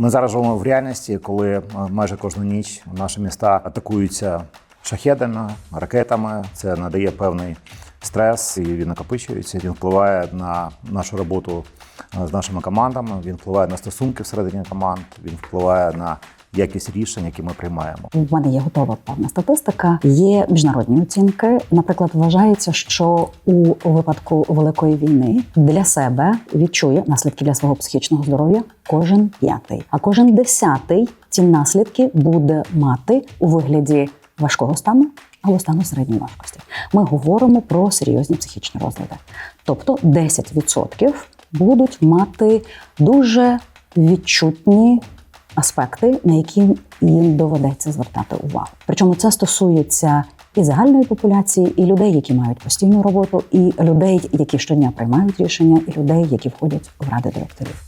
Ми зараз живемо в реальності, коли е, майже кожну ніч наші міста атакуються шахедами, ракетами. Це надає певний стрес, і він накопичується. Він впливає на нашу роботу е, з нашими командами. Він впливає на стосунки всередині команд. Він впливає на якість рішень, які ми приймаємо. У мене є готова певна статистика. Є міжнародні оцінки. Наприклад, вважається, що у випадку великої війни для себе відчує наслідки для свого психічного здоров'я кожен п'ятий, а кожен десятий ці наслідки буде мати у вигляді важкого стану або стану середньої важкості. Ми говоримо про серйозні психічні розлади. Тобто 10% будуть мати дуже відчутні аспекти, на які їм доведеться звертати увагу. Причому це стосується і загальної популяції, і людей, які мають постійну роботу, і людей, які щодня приймають рішення, і людей, які входять в ради директорів.